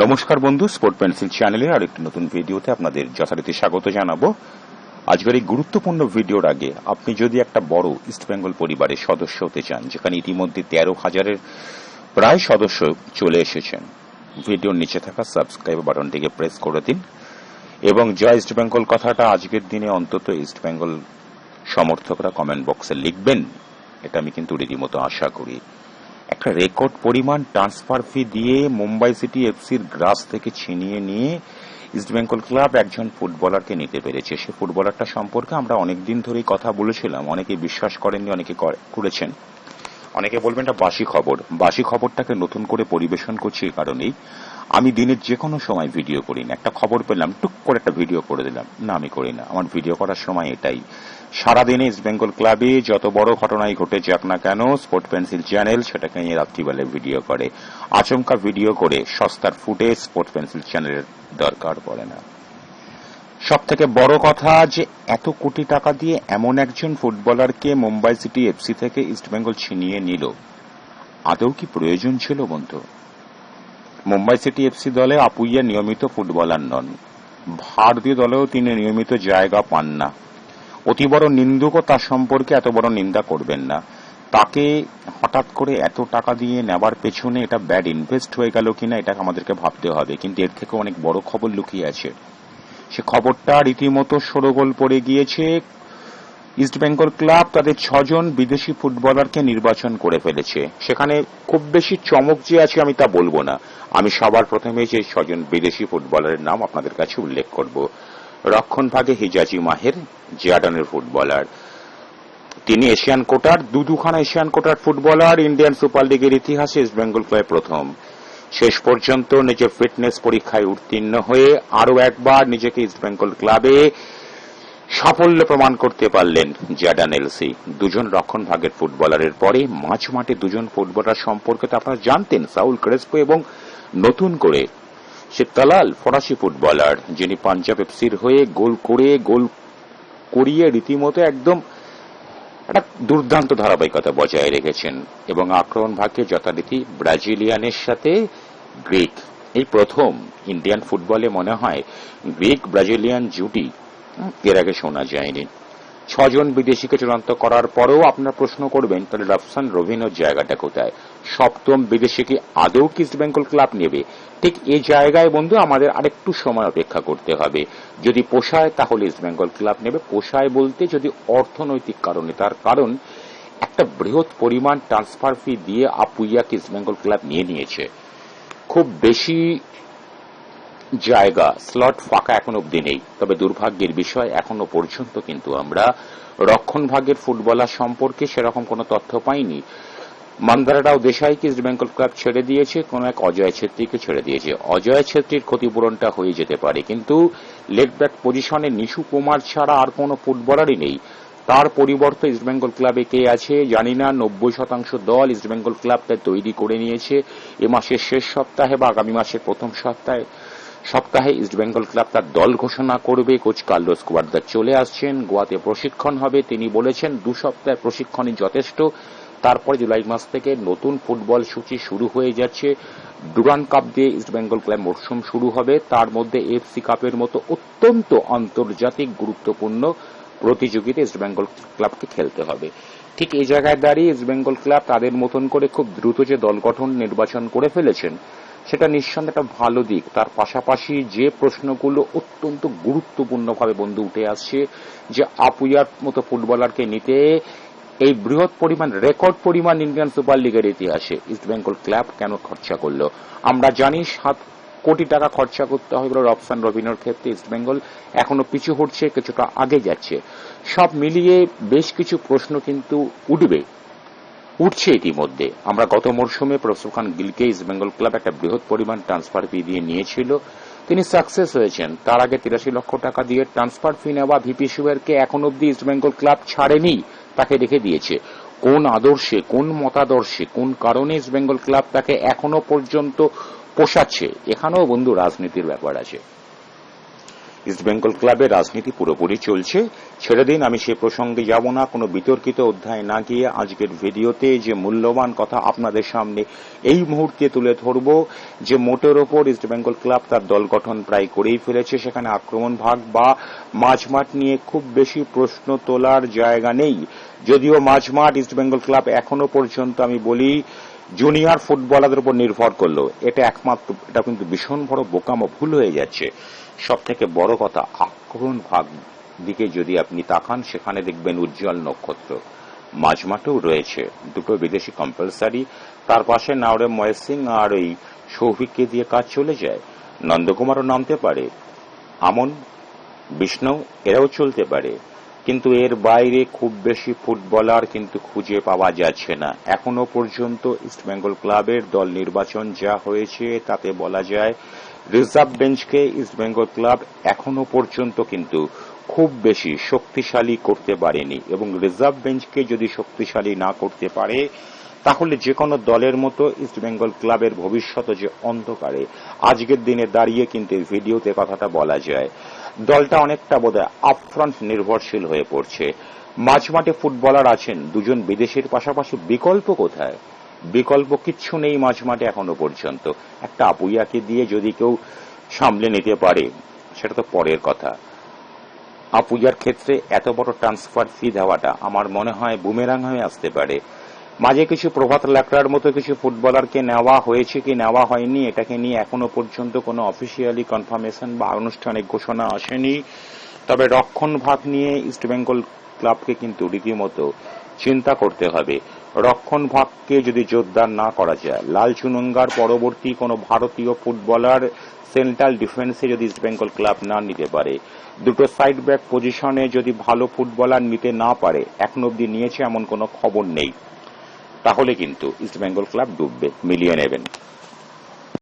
নমস্কার বন্ধু sport pencil চ্যানেলে আর একটি নতুন ভিডিওতে আপনাদের যথারীতি স্বাগত জানাব। আজকের এই গুরুত্বপূর্ণ ভিডিওর আগে আপনি যদি একটা বড় ইস্টবেঙ্গল পরিবারের সদস্য হতে চান, যেখানে ইতিমধ্যে তেরো হাজারের প্রায় সদস্য চলে এসেছেন, ভিডিওর নিচে থাকা সাবস্ক্রাইব বাটনটিকে প্রেস করে দিন এবং জয় ইস্ট বেঙ্গল কথাটা আজকের দিনে অন্তত ইস্ট বেঙ্গল সমর্থকরা কমেন্ট বক্সে লিখবেন, এটা আমি কিন্তু রীতিমতো আশা করি। একটা রেকর্ড পরিমাণ ট্রান্সফার ফি দিয়ে মুম্বাই সিটি এফসির গ্রাস থেকে ছিনিয়ে নিয়ে ইস্টবেঙ্গল ক্লাব একজন ফুটবলারকে নিতে পেরেছে। সে ফুটবলারটা সম্পর্কে আমরা অনেকদিন ধরেই কথা বলেছিলাম। অনেকে বিশ্বাস করেননি, অনেকে করে- করেছেন। অনেকে বলবেন এটা বাসি খবর। বাসি খবরটাকে নতুন করে পরিবেশন করছি এই কারণেই। আমি দিনের যে কোনো সময় ভিডিও করি না। একটা খবর পেলাম, টুক করে একটা ভিডিও করে দিলাম। না, আমি করি না। আমার ভিডিও করার সময় এটাই। সারাদিনে ইস্ট বেঙ্গল ক্লাবে যত বড় ঘটনাই ঘটে যাক না কেন স্পোর্ট পেন্সিল চ্যানেল সেটাকে নিয়ে রাত্রিবেলায় ভিডিও করে। আচমকা ভিডিও করে সস্তার ফুটে স্পোর্ট পেন্সিল চ্যানেলের দরকার পড়ে না। সব থেকে বড় কথা যে এত কোটি টাকা দিয়ে এমন একজন ফুটবলারকে মুম্বাই সিটি এফসি থেকে ইস্টবেঙ্গল ছিনিয়ে নিল। আদৌ কি প্রয়োজন ছিল বন্ধু? মুম্বাই সিটি এফসি দলে আপুইয়া নিয়মিত ফুটবলার নন। ভারতীয় দলেও তিনি নিয়মিত জায়গা পান না। অতি বড় নিন্দুকও তার সম্পর্কে এত বড় নিন্দা করবেন না। তাকে হঠাৎ করে এত টাকা দিয়ে নেবার পেছনে এটা ব্যাড ইনভেস্ট হয়ে গেল কিনা এটা আমাদেরকে ভাবতে হবে। কিন্তু এর থেকে অনেক বড় খবর লুকিয়ে আছে। সে খবরটা রীতিমতো সরগোল পড়ে গিয়েছে। ইস্ট বেঙ্গল ক্লাব তাদের ছজন বিদেশি ফুটবলারকে নির্বাচন করে ফেলেছে। সেখানে খুব বেশি চমক যে আছে আমি তা বলব না। আমি সবার প্রথমে যে ছজন বিদেশি ফুটবলারের নাম আপনাদের কাছে উল্লেখ করব। রক্ষণ ভাগে হিজাজি মাহের, জিয়াডানের ফুটবলার। তিনি এশিয়ান কোটার দু দুখানা এশিয়ান কোটার ফুটবলার, ইন্ডিয়ান সুপার লিগের ইতিহাসে ইস্ট বেঙ্গল ক্লাবে প্রথম। শেষ পর্যন্ত নিজের ফিটনেস পরীক্ষায় উত্তীর্ণ হয়ে আরও একবার নিজেকে ইস্ট বেঙ্গল ক্লাবে সাফল্য প্রমাণ করতে পারলেন জ্যাডান এলসি। দুজন রক্ষণ ভাগের ফুটবলারের পরে মাঝ মাঠে দুজন ফুটবলার সম্পর্কে তো আপনারা জানতেন, সাউল ক্রেসপো এবং নতুন করে সে তালাল ফরাসি ফুটবলার, যিনি পাঞ্জাব এফসির হয়ে গোল করে, গোল করিয়ে রীতিমতো একদম একটা দুর্দান্ত ধারাবাহিকতা বজায় রেখেছেন এবং আক্রমণ ভাগ্যে যথারীতি ব্রাজিলিয়ানের সাথে গ্রিক। এই প্রথম ইন্ডিয়ান ফুটবলে মনে হয় গ্রিক ব্রাজিলিয়ান জুটি এর আগে শোনা যায়নি। ছজন বিদেশিকে চূড়ান্ত করার পরেও আপনারা প্রশ্ন করবেন, তাহলে রাফসান রবিনোর জায়গাটা কোথায়? সপ্তম বিদেশিকে আদৌ কি ইস্ট বেঙ্গল ক্লাব নেবে? ঠিক এই জায়গায়, বন্ধু, আমাদের আরেকটু সময় অপেক্ষা করতে হবে। যদি পোষায়, তাহলে ইস্ট বেঙ্গল ক্লাব নেবে। পোষায় বলতে যদি অর্থনৈতিক কারণে, তার কারণ, একটা বৃহৎ পরিমাণ ট্রান্সফার ফি দিয়ে আপুইয়াকে ইস্ট বেঙ্গল ক্লাব নিয়ে নিয়েছে। খুব বেশি জায়গা স্লট ফাঁকা এখন অব্দি নেই। তবে দুর্ভাগ্যের বিষয়, এখনও পর্যন্ত কিন্তু আমরা রক্ষণভাগের ফুটবলার সম্পর্কে সেরকম কোনো তথ্য পাইনি। মান্দারারাও দেশাইকে ইস্ট বেঙ্গল ক্লাব ছেড়ে দিয়েছে, কোন এক অজয় ছেত্রীকে ছেড়ে দিয়েছে। অজয় ছেত্রীর ক্ষতিপূরণটা হয়ে যেতে পারে, কিন্তু লেগ ব্যাক পজিশনে নিশু কুমার ছাড়া আর কোনো ফুটবলারই নেই। তার পরিবর্তে ইস্টবেঙ্গল ক্লাবে কে আছে জানি না, নব্বই শতাংশ দল ইস্টবেঙ্গল ক্লাব তাই তৈরি করে নিয়েছে। এ মাসের শেষ সপ্তাহে বা আগামী মাসের প্রথম সপ্তাহে সপ্তাহে ইস্টবেঙ্গল ক্লাব তার দল ঘোষণা করবে। কোচ কার্লোস কুয়ার্দার চলে আসছেন, গোয়াতে প্রশিক্ষণ হবে। তিনি বলেছেন, দু সপ্তাহের প্রশিক্ষণই যথেষ্ট। তারপরে জুলাই মাস থেকে নতুন ফুটবল সূচি শুরু হয়ে যাচ্ছে। ডুরান কাপ দিয়ে ইস্টবেঙ্গল ক্লাব মরশুম শুরু হবে। তার মধ্যে এফসি কাপের মতো অত্যন্ত আন্তর্জাতিক গুরুত্বপূর্ণ প্রতিযোগিতা ইস্টবেঙ্গল ক্লাবকে খেলতে হবে। ঠিক এই জায়গায় দাঁড়িয়ে ইস্টবেঙ্গল ক্লাব তাদের মতন করে খুব দ্রুত যে দল গঠন, নির্বাচন করে ফেলেছেন, সেটা নিঃসন্দেহে একটা ভালো দিক। তার পাশাপাশি যে প্রশ্নগুলো অত্যন্ত গুরুত্বপূর্ণভাবে বন্ধু উঠে আসছে, যে আপুয়ার মতো ফুটবলারকে নিতে এই বৃহৎ পরিমাণ, রেকর্ড পরিমাণ ইন্ডিয়ান সুপার লিগের ইতিহাসে ইস্ট বেঙ্গল ক্লাব কেন খরচা করল? আমরা জানি সাত কোটি টাকা খরচা করতে হবে রবসান রবিনোর ক্ষেত্রে ইস্ট বেঙ্গল এখনও পিছু হচ্ছে কিছুটা আগে যাচ্ছে। সব মিলিয়ে বেশ কিছু প্রশ্ন কিন্তু উঠবে, উঠছে ইতিমধ্যে। আমরা গত মরশুমে প্রসব খান গিলকে ইস্ট বেঙ্গল ক্লাব একটা বৃহৎ পরিমাণ ট্রান্সফার ফি দিয়ে নিয়েছিল। তিনি সাকসেস হয়েছেন। তার আগে তিরাশি লক্ষ টাকা দিয়ে ট্রান্সফার ফি নেওয়া ভিপি সুয়েরকে এখন অব্দি ইস্ট বেঙ্গল ক্লাব ছাড়েনি। তাকে রেখে দিয়েছে। কোন আদর্শে, কোন মতাদর্শে, কোন কারণে ইস্ট বেঙ্গল ক্লাব তাকে এখনও পর্যন্ত পোষাচ্ছে? এখানেও বন্ধু রাজনীতির ব্যাপার আছে। ইস্টবেঙ্গল ক্লাবের রাজনীতি পুরোপুরি চলছে। ছেড়ে দিন, আমি সে প্রসঙ্গে যাব না। কোনো বিতর্কিত অধ্যায় না গিয়ে আজকের ভিডিওতে যে মূল্যবান কথা আপনাদের সামনে এই মুহূর্তে তুলে ধরব, যে মোটের ওপর ইস্টবেঙ্গল ক্লাব তার দল গঠন প্রায় করেই ফেলেছে। সেখানে আক্রমণ ভাগ বা মাঝমাঠ নিয়ে খুব বেশি প্রশ্ন তোলার জায়গা নেই। যদিও মাঝমাঠ ইস্টবেঙ্গল ক্লাব এখনও পর্যন্ত আমি বলি জুনিয়র ফুটবলারদের উপর নির্ভর করল। এটা একমাত্র, এটা কিন্তু ভীষণ বড় বোকামো, ভুল হয়ে যাচ্ছে। সব থেকে বড় কথা, আক্রমণ ভাগ দিকে যদি আপনি তাকান, সেখানে দেখবেন উজ্জ্বল নক্ষত্র। মাঝমাঠেও রয়েছে, দুটো বিদেশি কম্পালসারি তার পাশে নাওরে মহেশ সিং আর ওই সৌভিককে দিয়ে কাজ চলে যায়। নন্দকুমারও নামতে পারে আমন বিষ্ণু, এরাও চলতে পারে। কিন্তু এর বাইরে খুব বেশি ফুটবলার কিন্তু খুঁজে পাওয়া যাচ্ছে না। এখনও পর্যন্ত ইস্টবেঙ্গল ক্লাবের দল নির্বাচন যা হয়েছে তাতে বলা যায় রিজার্ভ বেঞ্চকে ইস্টবেঙ্গল ক্লাব এখনও পর্যন্ত কিন্তু খুব বেশি শক্তিশালী করতে পারেনি এবং রিজার্ভ বেঞ্চকে যদি শক্তিশালী না করতে পারে, তাহলে যে কোনো দলের মতো ইস্টবেঙ্গল ক্লাবের ভবিষ্যৎ যে অন্ধকারে। আজকের দিনে দাঁড়িয়ে কিন্তু ভিডিওতে কথাটা বলা যায়। দলটা অনেকটা বোধহয় আপফ্রন্ট নির্ভরশীল হয়ে পড়ছে। মাঝমাঠে ফুটবলার আছেন, দুজন বিদেশের পাশাপাশি বিকল্প কোথায়? বিকল্প কিচ্ছু নেই মাঝমাঠে এখনও পর্যন্ত। একটা আপুইয়াকে দিয়ে যদি কেউ সামলে নিতে পারে, সেটা তো পরের কথা। আপুজার ক্ষেত্রে এত বড় ট্রান্সফার ফি দেওয়াটা আমার মনে হয় বুমেরাং হয়ে আসতে পারে। মাঝে কিছু প্রভাত লাকড়ার মতো কিছু ফুটবলারকে নেওয়া হয়েছে কি নেওয়া হয়নি, এটাকে নিয়ে এখনও পর্যন্ত কোনো অফিসিয়ালি কনফার্মেশন বা আনুষ্ঠানিক ঘোষণা আসেনি। তবে রক্ষণ ভাগ নিয়ে ইস্টবেঙ্গল ক্লাবকে কিন্তু রীতিমতো চিন্তা করতে হবে। রক্ষণ ভাগকে যদি জোরদার না করা যায়, লাল চুনঙ্গার পরবর্তী কোনো ভারতীয় ফুটবলার সেন্ট্রাল ডিফেন্সে যদি ইস্টবেঙ্গল ক্লাব না নিতে পারে, দুটো সাইড ব্যাক পজিশনে যদি ভালো ফুটবলার নিতে না পারে, এখন অব্দি নিয়েছে এমন কোনো খবর নেই। তাহলে কিন্তু ইস্ট বেঙ্গল ক্লাব ডুববে মিলিয়ে নেবেন।